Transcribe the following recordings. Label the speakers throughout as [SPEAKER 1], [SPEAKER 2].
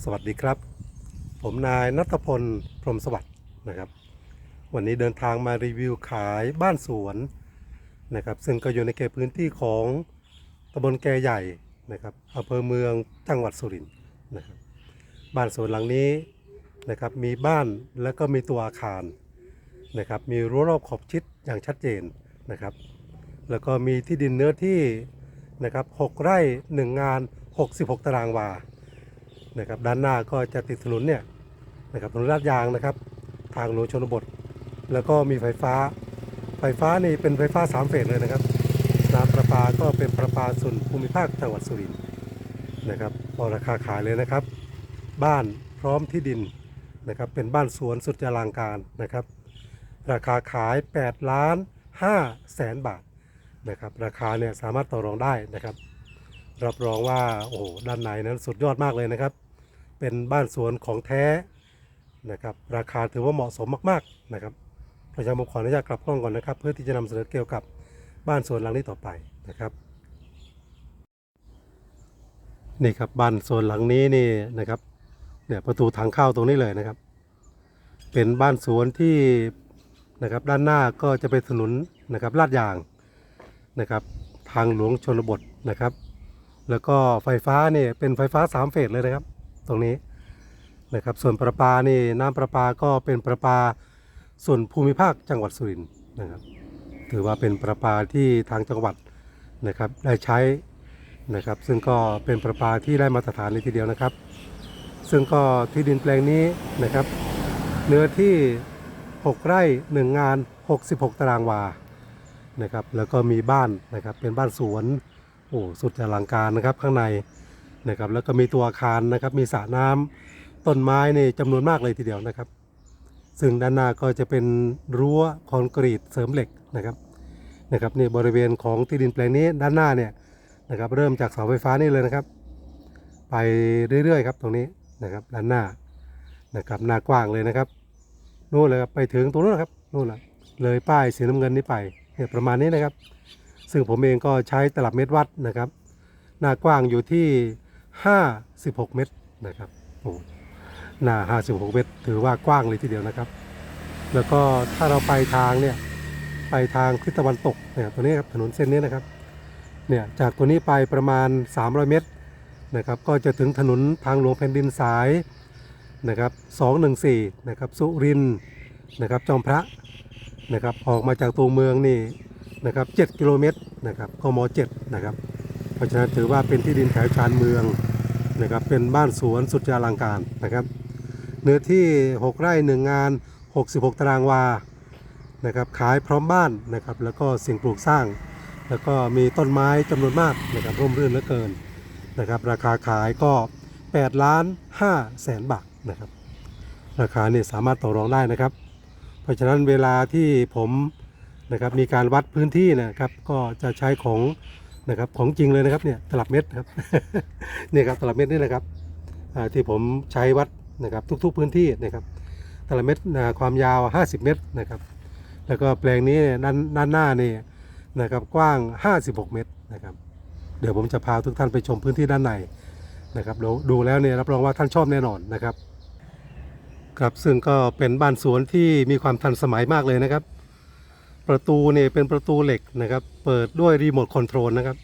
[SPEAKER 1] สวัสดีครับ ผมนายนัทพล พรมสวัสดิ์นะครับ วันนี้เดินทางมารีวิวขายบ้านสวนนะครับ ซึ่งก็อยู่ในเขตพื้นที่ของตำบลแกใหญ่นะครับอำเภอเมืองจังหวัดสุรินทร์นะครับ บ้านสวนหลังนี้นะครับมีบ้านแล้วก็มีตัวอาคารนะครับ มีรั้วรอบขอบชิดอย่างชัดเจนนะครับ แล้วก็มีที่ดินเนื้อที่นะครับ6ไร่ 1 งาน 66 ตารางวา นะครับด้านหน้าก็จะติดถนนเนี่ยนะครับถนนลาดยางนะครับ ทางหลวงชนบท แล้วก็มีไฟฟ้า ไฟฟ้านี่เป็นไฟฟ้าสามเฟสเลยนะครับน้ำประปาก็เป็นประปาส่วนภูมิภาคจังหวัดสุรินทร์นะครับพอราคาขายเลยนะครับ บ้านพร้อมที่ดินนะครับเป็นบ้านสวนสุดอลังการนะครับ ราคาขาย 8 ล้าน5แสนบาทนะครับราคาเนี่ยสามารถต่อรองได้นะครับ รับรองว่าโอ้โหด้านในนั้นสุดยอดมากเลยนะครับ เป็นบ้านสวนของแท้นะครับราคาถือว่าเหมาะสมมากๆนะครับเพราะฉะนั้นขออนุญาตกลับกล้องก่อนนะครับ เพื่อที่จะนำเสนอเกี่ยวกับบ้านสวนหลังนี้ต่อไปนะครับ นี่ครับบ้านสวนหลังนี้นี่นะครับเนี่ยประตูทางเข้าตรงนี้เลยนะครับ เป็นบ้านสวนที่นะครับด้านหน้าก็จะเป็นถนนนะครับลาดยางนะครับทางหลวงชนบทนะครับ แล้วก็ไฟฟ้านี่เป็นไฟฟ้าสามเฟสเลยนะครับ ตรงนี้นะครับ ส่วนประปานี่น้ำประปาก็เป็นประปาส่วนภูมิภาคจังหวัดสุรินทร์นะครับ ถือว่าเป็นประปาที่ทางจังหวัดนะครับได้ใช้นะครับ ซึ่งก็เป็นประปาที่ได้มาตรฐานเลยทีเดียวนะครับ ซึ่งก็ที่ดินแปลงนี้นะครับ เนื้อที่ 6 ไร่ 1 งาน 66 ตารางวานะครับ แล้วก็มีบ้านนะครับเป็นบ้านสวนโอ้สุดอลังการนะครับข้างใน นะครับแล้วก็มีตัวอาคารนะครับมีสระน้ำต้นไม้นี่จำนวนมากเลยทีเดียวนะครับ ซึ่งด้านหน้าก็จะเป็นรั้วคอนกรีตเสริมเหล็กนะครับนะครับนี่บริเวณของที่ดินแปลงนี้ด้านหน้าเนี่ยนะครับเริ่มจากเสาไฟฟ้านี่เลยนะครับ ไปเรื่อยๆครับตรงนี้นะครับด้านหน้านะครับหน้ากว้างเลยนะครับนู่นเลยครับไปถึงตรงนู้นนะครับนู่นละเลยป้ายสีน้ำเงินนี้ไปเนี่ยประมาณนี้นะครับ ซึ่งผมเองก็ใช้ตลับเมตรวัดนะครับ หน้ากว้างอยู่ที่ 56 เมตรนะครับโอ้หน้า 56 เมตร ถือว่ากว้างเลยทีเดียวนะครับ แล้วก็ถ้าเราไปทางเนี่ยไปทางทิศตะวันตกเนี่ยตัวนี้ครับถนนเส้นนี้นะครับเนี่ยจากตัวนี้ไปประมาณ 300 เมตรนะครับก็จะถึงถนนทางหลวงแผ่นดินสายนะครับ214นะครับสุรินนะครับจอมพระนะครับออกมาจากตัวเมืองนี่นะครับ7กิโลเมตรนะครับกม7นะครับ ราะฉะนั้นถือว่าเป็นที่ดินแถวชานเมืองนะครับเป็นบ้านสวนสุดยอลังการนะครับ เนื้อที่ 6 ไร่1งาน 66 ตารางวานะครับขายพร้อมบ้านนะครับแล้วก็สิ่งปลูกสร้าง แล้วก็มีต้นไม้จำนวนมากนะครับร่มรื่นเหลือเกินนะครับราคาขายก็8ล้าน5แสนบาทนะครับราคาเนี่ยสามารถต่อรองได้นะครับ เพราะฉะนั้นเวลาที่ผมนะครับมีการวัดพื้นที่นะครับก็จะใช้ของ นะครับของจริงเลยนะครับเนี่ยตลับเม็ดครับเนี่ยครับตลับเม็ดนี่นะครับที่ผมใช้วัดนะครับทุก ๆพื้นที่นะครับตลับเม็ดความยาว 50 เมตรนะครับ แล้วก็แปลงนี้ด้านด้านหน้านี่นะครับกว้าง 56 เมตรนะครับเดี๋ยวผมจะพาทุกท่านไปชมพื้นที่ด้านในนะครับแล้วดูแล้วเนี่ยรับรองว่าท่านชอบแน่นอนนะครับครับซึ่งก็เป็นบ้านสวนที่มีความทันสมัยมากเลยนะครับ ประตูเนี่ยเป็นประตูเหล็กนะครับ เปิดด้วยรีโมทคอนโทรลนะครับ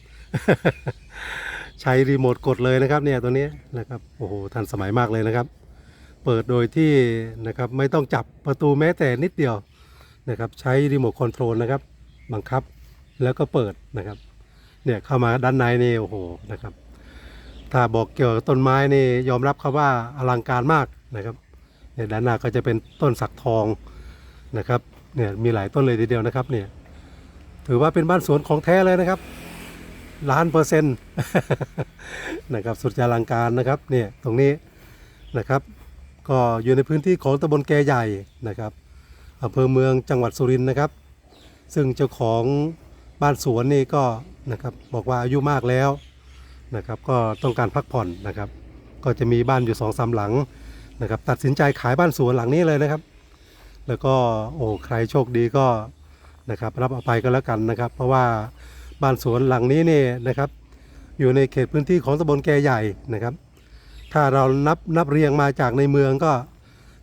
[SPEAKER 1] ใช้รีโมทกดเลยนะครับเนี่ยตัวนี้นะครับโอ้โหทันสมัยมากเลยนะครับ เปิดโดยที่นะครับไม่ต้องจับประตูแม้แต่นิดเดียวนะครับใช้รีโมทคอนโทรลนะครับบังคับแล้วก็เปิดนะครับเนี่ยเข้ามาด้านในนี่โอ้โหนะครับ ถ้าบอกเกี่ยวกับต้นไม้นี่ยอมรับครับว่าอลังการมากนะครับเนี่ยด้านหน้าก็จะเป็นต้นสักทองนะครับ เนี่ยมีหลายต้นเลยทีเดียวนะครับเนี่ยถือว่าเป็นบ้านสวนของแท้เลยนะครับล้านเปอร์เซ็นต์นะครับสุดยอลังการนะครับเนี่ยตรงนี้นะครับ ก็อยู่ในพื้นที่ของตำบลแกใหญ่นะครับอำเภอเมืองจังหวัดสุรินทร์นะครับ ซึ่งเจ้าของบ้านสวนนี่ก็นะครับบอกว่าอายุมากแล้วนะครับก็ต้องการพักผ่อนนะครับ ก็จะมีบ้านอยู่สองสามหลังนะครับ ตัดสินใจขายบ้านสวนหลังนี้เลยนะครับ แล้วก็โอ้ใครโชคดีก็นะครับรับเอาไปก็แล้วกันนะครับ เพราะว่าบ้านสวนหลังนี้เนี่ยนะครับ อยู่ในเขตพื้นที่ของตำบลแกใหญ่นะครับ ถ้าเรานับนับเรียงมาจากในเมืองก็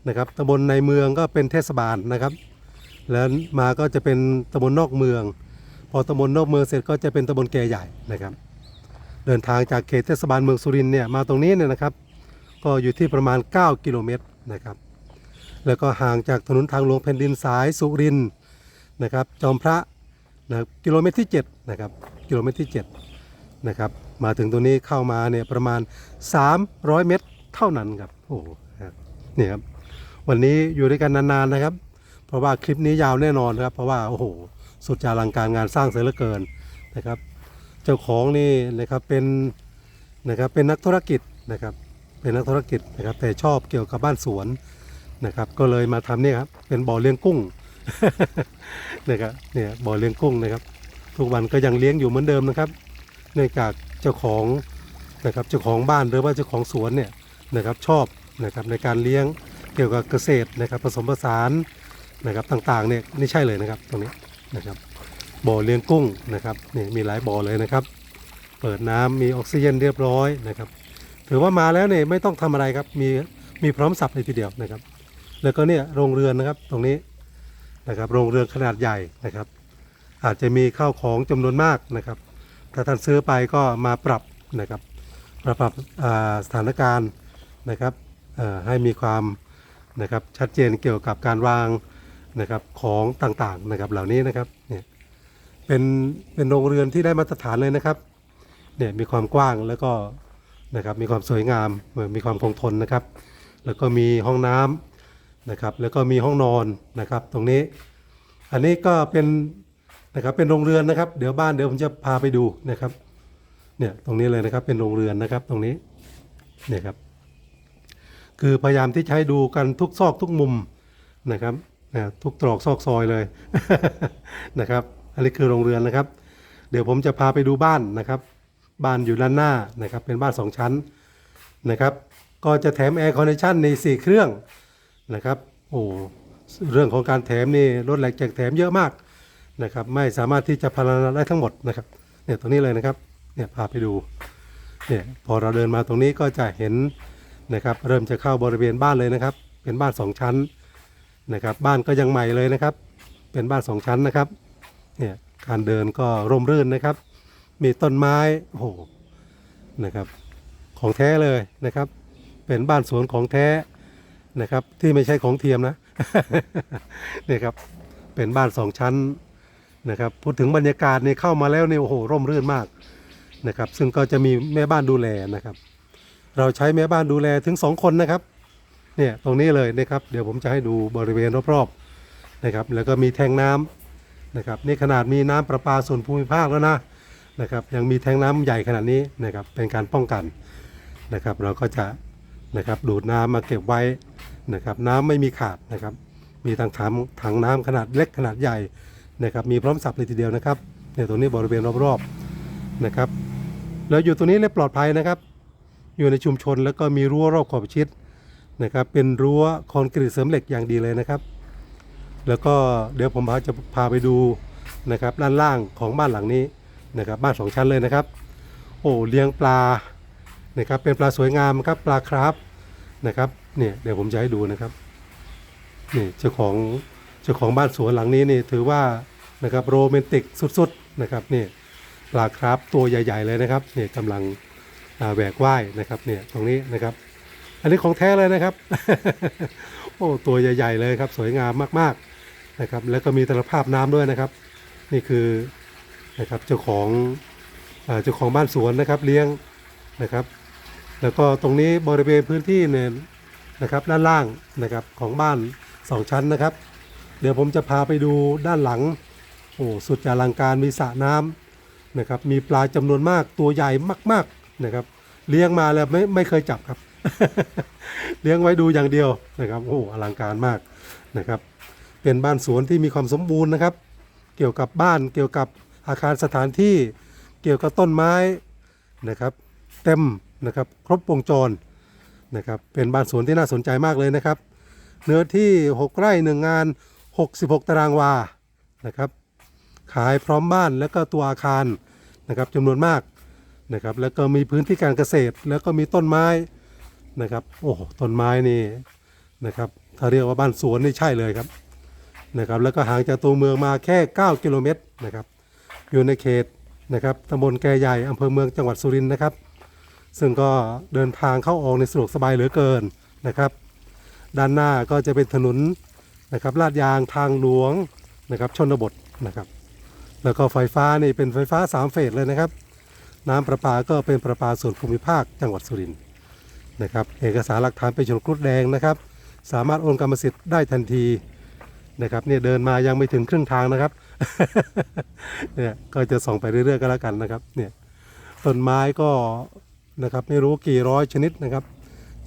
[SPEAKER 1] นะครับตำบลในเมืองก็เป็นเทศบาลนะครับ แล้วมาก็จะเป็นตำบลนอกเมือง พอตำบลนอกเมืองเสร็จก็จะเป็นตำบลแก่ใหญ่นะครับ เดินทางจากเขตเทศบาลเมืองสุรินเนี่ยมาตรงนี้เนี่ยนะครับ ก็อยู่ที่ประมาณ 9 กิโลเมตรนะครับ แล้วก็ห่างจากถนนทางหลวงแผ่นดินสายสุรินนะครับจอมพระนะกิโลเมตรที่7นะครับกิโลเมตรที่7นะครับมาถึงตรงนี้เข้ามาเนี่ยประมาณ 300 เมตรเท่านั้นครับโอ้โหนี่ครับวันนี้อยู่ด้วยกันนานๆนะครับ เพราะว่าคลิปนี้ยาวแน่นอนครับ เพราะว่าโอ้โหสุดจารังการงานสร้างเสียเหลือเกินนะครับ เจ้าของนี่นะครับเป็นนะครับเป็นนักธุรกิจนะครับเป็นนักธุรกิจนะครับแต่ชอบเกี่ยวกับบ้านสวน นะครับก็เลยมาทำเนี่ยครับเป็นบ่อเลี้ยงกุ้งนะครับเนี่ยบ่อเลี้ยงกุ้งนะครับ ทุกวันก็ยังเลี้ยงอยู่เหมือนเดิมนะครับเนื่องจากเจ้าของนะครับเจ้าของบ้านหรือว่าเจ้าของสวนเนี่ยนะครับชอบนะครับในการเลี้ยงเกี่ยวกับเกษตรนะครับผสมผสานนะครับต่างๆเนี่ยนี่ใช่เลยนะครับตรงนี้นะครับบ่อเลี้ยงกุ้งนะครับนี่มีหลายบ่อเลยนะครับ เปิดน้ำมีออกซิเจนเรียบร้อยนะครับ ถือว่ามาแล้วเนี่ยไม่ต้องทำอะไรครับมีมีพร้อมสับเลยทีเดียวนะครับ แล้วก็เนี่ยโรงเรือนนะครับตรงนี้นะครับโรงเรือนขนาดใหญ่นะครับ อาจจะมีข้าวของจำนวนมากนะครับ ถ้าท่านซื้อไปก็มาปรับนะครับปรับปรับสถานการณ์นะครับให้มีความนะครับชัดเจนเกี่ยวกับการวางนะครับของต่างๆนะครับเหล่านี้นะครับเนี่ยเป็นเป็นโรงเรือนที่ได้มาตรฐานเลยนะครับเนี่ยมีความกว้างแล้วก็นะครับมีความสวยงามมีความคงทนนะครับ แล้วก็มีห้องน้ำ นะครับแล้วก็มีห้องนอนนะครับตรงนี้ อันนี้ก็เป็นนะครับเป็นโรงเรือนนะครับ เดี๋ยวบ้านเดี๋ยวผมจะพาไปดูนะครับเนี่ยตรงนี้เลยนะครับเป็นโรงเรือนนะครับตรงนี้เนี่ยครับคือพยายามที่ให้ดูกันทุกซอกทุกมุมนะครับนะทุกตรอกซอกซอยเลยนะครับ อันนี้คือโรงเรือนนะครับ เดี๋ยวผมจะพาไปดูบ้านนะครับ บ้านอยู่ด้านหน้านะครับเป็นบ้านสองชั้นนะครับ ก็จะแถมแอร์คอนดิชันในสี่เครื่อง นะครับโอ้เรื่องของการแถมนี่รถแหลกแจกแถมเยอะมากนะครับไม่สามารถที่จะพรรณนาได้ทั้งหมดนะครับเนี่ยตรงนี้เลยนะครับเนี่ยพาไปดูเนี่ยพอเราเดินมาตรงนี้ก็จะเห็นนะครับเริ่มจะเข้าบริเวณบ้านเลยนะครับ เป็นบ้านสองชั้นนะครับบ้านก็ยังใหม่เลยนะครับ เป็นบ้านสองชั้นนะครับเนี่ยการเดินก็ร่มรื่นนะครับ มีต้นไม้โอ้โหนะครับของแท้เลยนะครับ เป็นบ้านสวนของแท้ นะครับ ที่ไม่ใช่ของเทียมนะนี่ครับเป็นบ้านสองชั้นนะครับพูดถึงบรรยากาศเนี่ยเข้ามาแล้วเนี่ยโอ้โหร่มรื่นมากนะครับ ซึ่งก็จะมีแม่บ้านดูแลนะครับ เราใช้แม่บ้านดูแลถึงสองคนนะครับเนี่ยตรงนี้เลยนะครับ เดี๋ยวผมจะให้ดูบริเวณรอบๆนะครับ แล้วก็มีแทงน้ำนะครับนี่ขนาดมีน้ำประปาส่วนภูมิภาคแล้วนะนะครับ ยังมีแทงน้ำใหญ่ขนาดนี้นะครับ เป็นการป้องกันนะครับ เราก็จะนะครับดูดน้ำมาเก็บไว้ นะครับน้ำไม่มีขาดนะครับ มีถังถังถังน้ำขนาดเล็กขนาดใหญ่นะครับ มีพร้อมสับเลยทีเดียวนะครับเนี่ยตรงนี้บริเวณรอบๆนะครับแล้วอยู่ตรงนี้เลยปลอดภัยนะครับ อยู่ในชุมชนแล้วก็มีรั้วรอบขอบชิดนะครับ เป็นรั้วคอนกรีตเสริมเหล็กอย่างดีเลยนะครับ แล้วก็เดี๋ยวผมพาจะพาไปดูนะครับด้านล่างของบ้านหลังนี้นะครับ บ้านสองชั้นเลยนะครับ โอ้เลี้ยงปลานะครับเป็นปลาสวยงามครับปลาคราฟนะครับ เนี่ยเดี๋ยวผมจะให้ดูนะครับนี่เจ้าของเจ้าของบ้านสวนหลังนี้นี่ถือว่านะครับโรแมนติกสุดๆนะครับนี่ปลาคราฟตัวใหญ่ๆเลยนะครับเนี่ยกำลังแหวกว่ายนะครับเนี่ยตรงนี้นะครับ อันนี้ของแท้เลยนะครับ โอ้ตัวใหญ่ ๆ เลยครับ สวยงามมากๆนะครับ แล้วก็มีตรภาพน้ำด้วยนะครับ นี่คือนะครับเจ้าของเจ้าของบ้านสวนนะครับเลี้ยงนะครับ แล้วก็ตรงนี้บริเวณพื้นที่เนี่ย นะครับด้านล่างนะครับของบ้านสองชั้นนะครับ เดี๋ยวผมจะพาไปดูด้านหลังโอ้สุดจะอลังการมีสระน้ำนะครับมีปลาจำนวนมากตัวใหญ่มากๆนะครับเลี้ยงมาแล้วไม่ไม่เคยจับครับ เลี้ยงไว้ดูอย่างเดียวนะครับโอ้อลังการมากนะครับ เป็นบ้านสวนที่มีความสมบูรณ์นะครับ เกี่ยวกับบ้านเกี่ยวกับอาคารสถานที่เกี่ยวกับต้นไม้นะครับ เต็มนะครับ ครบวงจร นะครับเป็นบ้านสวนที่น่าสนใจมากเลยนะครับ เนื้อที่ 6 ไร่หนึ่งงาน 66 ตารางวานะครับ ขายพร้อมบ้านแล้วก็ตัวอาคารนะครับจำนวนมากนะครับแล้วก็มีพื้นที่การเกษตรแล้วก็มีต้นไม้นะครับโอ้ต้นไม้นี่นะครับถ้าเรียกว่าบ้านสวนนี่ใช่เลยครับนะครับแล้วก็ห่างจากตัวเมืองมาแค่ 9 กิโลเมตรนะครับอยู่ในเขตนะครับตำบลแกใหญ่อำเภอเมืองจังหวัดสุรินทร์นะครับ ซึ่งก็เดินทางเข้าออกในสะดวกสบายเหลือเกินนะครับ ด้านหน้าก็จะเป็นถนนนะครับลาดยางทางหลวงนะครับชนบทนะครับ แล้วก็ไฟฟ้านี่เป็นไฟฟ้า 3 เฟสเลยนะครับ น้ำประปาก็เป็นประปาส่วนภูมิภาคจังหวัดสุรินทร์นะครับเอกสารหลักฐานเป็นฉนดกรุดแดงนะครับ สามารถโอนกรรมสิทธิ์ได้ทันทีนะครับเนี่ยเดินมายังไม่ถึงครึ่งทางนะครับเนี่ยก็จะส่องไปเรื่อยๆก็แล้วกันนะครับเนี่ยต้นไม้ก็ นะครับไม่รู้กี่ร้อยชนิดนะครับ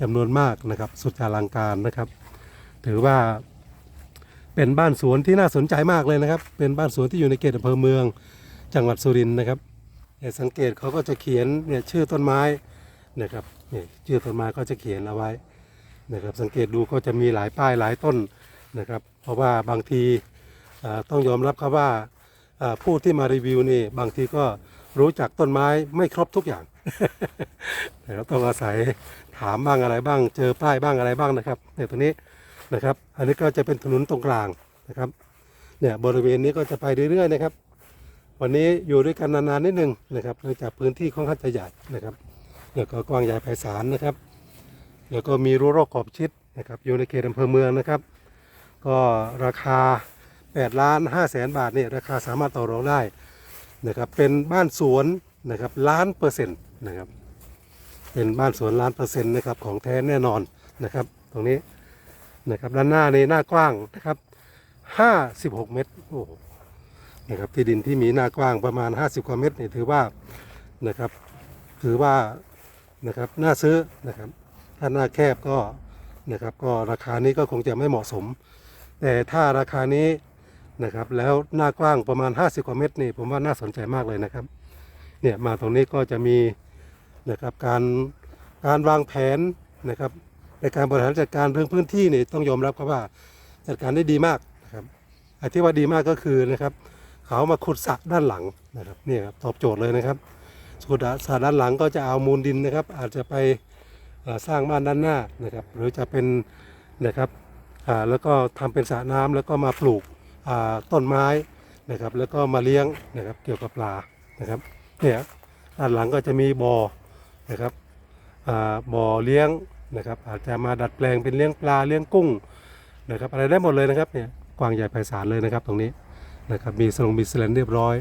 [SPEAKER 1] จำนวนมากนะครับสุดอลังการนะครับ ถือว่าเป็นบ้านสวนที่น่าสนใจมากเลยนะครับ เป็นบ้านสวนที่อยู่ในเขตอำเภอเมืองจังหวัดสุรินทร์นะครับเนี่ยสังเกตเขาก็จะเขียนเนี่ยชื่อต้นไม้นะครับเนี่ยชื่อต้นไม้ก็จะเขียนเอาไว้นะครับ สังเกตดูก็จะมีหลายป้ายหลายต้นนะครับ เพราะว่าบางทีต้องยอมรับครับว่าอ่าผู้ที่มารีวิวนี่บางทีก็รู้จักต้นไม้ไม่ครบทุกอย่าง นะครับต้องอาศัยถามบ้างอะไรบ้าง เจอป้ายบ้างอะไรบ้างนะครับเนี่ยตรงนี้นะครับ อันนี้ก็จะเป็นถนนตรงกลางนะครับเนี่ยบริเวณนี้ก็จะไปเรื่อยๆนะครับ วันนี้อยู่ด้วยกันนานๆนิดนึงนะครับเนื่องจากพื้นที่ค่อนข้างจะใหญ่นะครับแล้วก็กว้างใหญ่ไพศาลนะครับ แล้วก็มีรั้วรอบขอบชิดนะครับอยู่ในเขตอำเภอเมืองนะครับ ก็ราคา8ล้าน5แสนบาทเนี่ยราคาสามารถต่อรองได้นะครับเป็นบ้านสวนนะครับล้านเปอร์เซ็นต์ นะครับ เป็นบ้านสวนล้านเปอร์เซ็นต์นะครับของแท้แน่นอนนะครับ ตรงนี้นะครับด้านหน้านี่หน้ากว้างนะครับ56เมตรโอ้โหนะครับที่ดินที่มีหน้ากว้างประมาณ50กว่าเมตรนี่ถือว่านะครับถือว่านะครับน่าซื้อนะครับถ้าหน้าแคบก็นะครับก็ราคานี้ก็คงจะไม่เหมาะสม แต่ถ้าราคานี้นะครับแล้วหน้ากว้างประมาณ 50 กว่าเมตรนี่ผมว่าน่าสนใจมากเลยนะครับเนี่ยมาตรงนี้ก็จะมี นะครับการการวางแผนนะครับในการบริหารจัดการเรื่องพื้นที่นี่ต้องยอมรับครับว่าจัดการได้ดีมากนะครับไอ้ที่ว่าดีมากก็คือนะครับเขามาขุดสระด้านหลังนะครับนี่ครับตอบโจทย์เลยนะครับขุดสระด้านหลังก็จะเอามูลดินนะครับ อาจจะไปสร้างบ้านด้านหน้านะครับ หรือจะเป็นนะครับแล้วก็ทำเป็นสระน้ำแล้วก็มาปลูกต้นไม้นะครับ แล้วก็มาเลี้ยงนะครับเกี่ยวกับปลานะครับเนี่ยด้านหลังก็จะมีบ่อ นะครับบ่อเลี้ยงนะครับอาจจะมาดัดแปลงเป็นเลี้ยงปลาเลี้ยงกุ้งนะครับอะไรได้หมดเลยนะครับเนี่ยกว้างใหญ่ไพศาลเลยนะครับตรงนี้นะครับมีสลงมีสแลนเรียบร้อย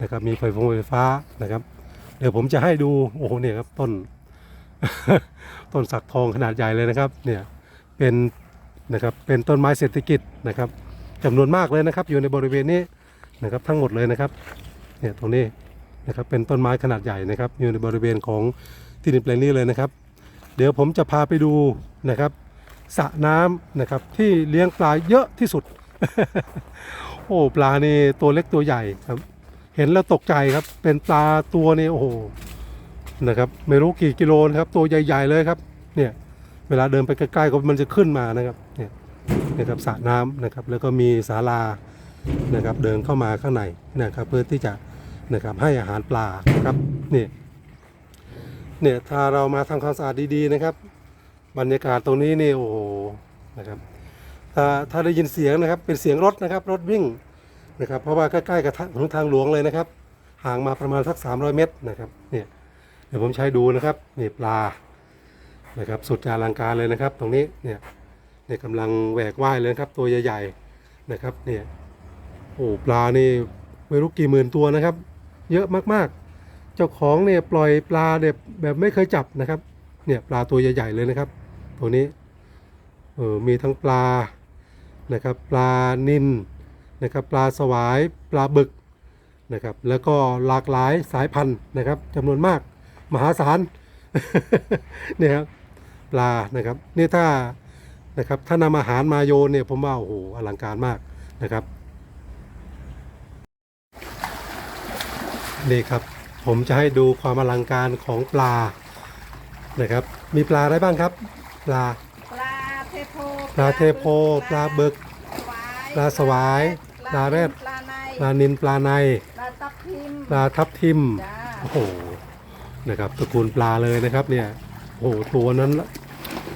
[SPEAKER 1] นะครับมีไฟฟงไฟฟ้านะครับเดี๋ยวผมจะให้ดูโอ้โหเนี่ยครับต้น ต้นสักทองขนาดใหญ่เลยนะครับเนี่ยเป็นนะครับเป็นต้นไม้เศรษฐกิจนะครับจำนวนมากเลยนะครับอยู่ในบริเวณนี้นะครับทั้งหมดเลยนะครับเนี่ยตรงนี้ นะครับเป็นต้นไม้ขนาดใหญ่นะครับอยู่ในบริเวณของที่ดินแปลงนี้เลยนะครับ เดี๋ยวผมจะพาไปดูนะครับสระน้ำนะครับที่เลี้ยงปลาเยอะที่สุด โอ้ปลานี่ตัวเล็กตัวใหญ่ครับ เห็นแล้วตกใจครับ เป็นปลาตัวนี่โอ้โหนะครับ ไม่รู้กี่กิโลนะครับ ตัวใหญ่ ๆเลยครับ เนี่ยเวลาเดินไปใกล้ๆก็มันจะขึ้นมานะครับเนี่ยนะครับสระน้ำนะครับ แล้วก็มีศาลานะครับ เดินเข้ามาข้างในนะครับ เพื่อที่จะ นะครับให้อาหารปลานะครับนี่เนี่ยถ้าเรามาทำความสะอาดดีๆนะครับ บรรยากาศตรงนี้นี่โอ้โหนะครับถ้าถ้าได้ยินเสียงนะครับเป็นเสียงรถนะครับรถวิ่งนะครับเพราะว่าใกล้ๆกับถนนทางหลวงเลยนะครับ ห่างมาประมาณสัก 300 เมตรนะครับเนี่ยเดี๋ยวผมใช้ดูนะครับนี่ปลานะครับสุดจะอลังการเลยนะครับ ตรงนี้เนี่ยเนี่ยกำลังแหวกว่ายเลยครับ ตัวใหญ่ๆนะครับเนี่ยโอ้ปลานี่ไม่รู้กี่หมื่นตัวนะครับ เยอะมากๆ เจ้าของเนี่ยปล่อยปลาแบบแบบไม่เคยจับนะครับ เนี่ยปลาตัวใหญ่ๆเลยนะครับ ตัวนี้เออมีทั้งปลานะครับ ปลานินนะครับ ปลาสวายปลาบึกนะครับ แล้วก็หลากหลายสายพันธุ์นะครับจำนวนมากมหาศาลเนี่ยครับปลานะครับนี่ถ้านะครับถ้านำอาหารมาโยนเนี่ยผมว่าโอ้โหอลังการมากนะครับ นี่ครับ ผมจะให้ดูความอลังการของปลานะครับ มีปลาอะไรบ้างครับ ปลา
[SPEAKER 2] ปลาเทโพ
[SPEAKER 1] ปลาเทโพ ปลาบึก ปลาสวาย ปลาแรด
[SPEAKER 2] ปลาใน
[SPEAKER 1] ปลานินปลาใน
[SPEAKER 2] ปลาตับทิม
[SPEAKER 1] ปลาทับทิม
[SPEAKER 2] จ้า
[SPEAKER 1] โอ้โห นะครับตระกูลปลาเลยนะครับเนี่ย โอ้โหตัวนั้น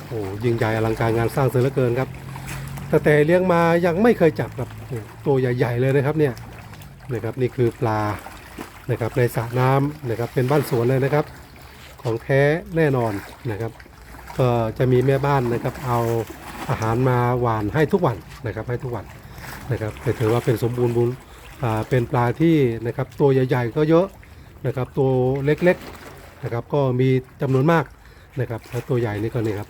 [SPEAKER 1] โอ้ยิ่งใหญ่อลังการงานสร้างเสร็จเหลือเกินครับแต่แต่เลี้ยงมายังไม่เคยจับครับเนี่ยตัวใหญ่ ๆ เลยนะครับเนี่ยนะครับนี่คือปลา นะครับในสระน้ำนะครับเป็นบ้านสวนเลยนะครับ ของแท้แน่นอนนะครับ ก็จะมีแม่บ้านนะครับเอาอาหารมาหวานให้ทุกวันนะครับให้ทุกวันนะครับถือว่าเป็นสมบูรณ์บุญเป็นปลาที่นะครับตัวใหญ่ๆก็เยอะนะครับตัวเล็กๆนะครับก็มีจำนวนมากนะครับแล้วตัวใหญ่นี่ก็นี่ครับ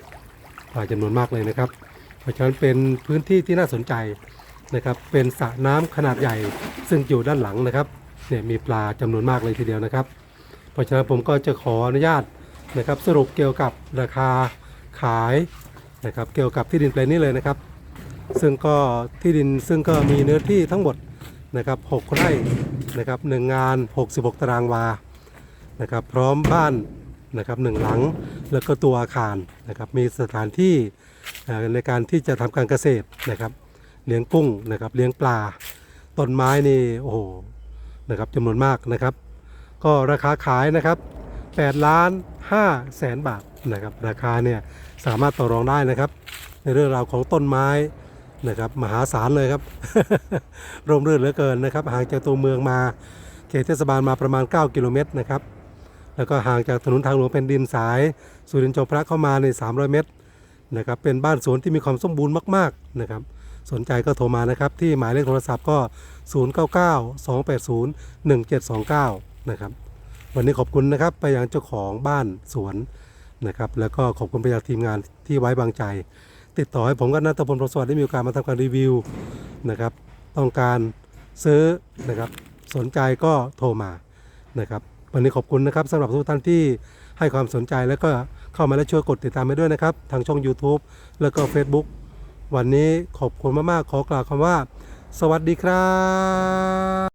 [SPEAKER 1] ปลาจำนวนมากเลยนะครับ เพราะฉะนั้นเป็นพื้นที่ที่น่าสนใจนะครับเป็นสระน้ำขนาดใหญ่ซึ่งอยู่ด้านหลังนะครับ เนี่ยมีปลาจำนวนมากเลยทีเดียวนะครับ เพราะฉะนั้นผมก็จะขออนุญาตนะครับสรุปเกี่ยวกับราคาขายนะครับเกี่ยวกับที่ดินแปลงนี้เลยนะครับ ซึ่งก็ที่ดินซึ่งก็มีเนื้อที่ทั้งหมดนะครับ6ไร่นะครับหนึ่งงาน 66 ตารางวานะครับพร้อมบ้านนะครับหนึ่งหลังแล้วก็ตัวอาคารนะครับมีสถานที่ในการที่จะทำการเกษตรนะครับเลี้ยงกุ้งนะครับเลี้ยงปลาต้นไม้นี่โอ้โห นะครับจำนวนมากนะครับ ก็ราคาขายนะครับ8ล้าน5แสนบาทนะครับราคาเนี่ยสามารถต่อรองได้นะครับ ในเรื่องราวของต้นไม้นะครับมหาศาลเลยครับร่มรื่นเหลือเกินนะครับห่างจากตัวเมืองมาเขตเทศบาลมาประมาณ 9 กิโลเมตรนะครับแล้วก็ห่างจากถนนทางหลวงแผ่นดินสายสุรินทร์จอมพระเข้ามาใน 300 เมตรนะครับเป็นบ้านสวนที่มีความสมบูรณ์มากๆนะครับสนใจก็โทรมานะครับที่หมายเลขโทรศัพท์ก็ 099 280 1729 นะครับ วันนี้ขอบคุณนะครับไปยังเจ้าของบ้านสวนนะครับ แล้วก็ขอบคุณไปยังทีมงานที่ไว้วางใจ ติดต่อให้ผมกับนัทพลประสวัสดิ์ได้มีโอกาสมาทำการรีวิวนะครับ ต้องการซื้อนะครับ สนใจก็โทรมานะครับ วันนี้ขอบคุณนะครับสำหรับทุกท่านที่ให้ความสนใจแล้วก็เข้ามาและช่วยกดติดตามไปด้วยนะครับ ทางช่อง YouTube แล้วก็ Facebook วันนี้ขอบคุณมาก ๆ ขอกล่าวคำว่า สวัสดีครับ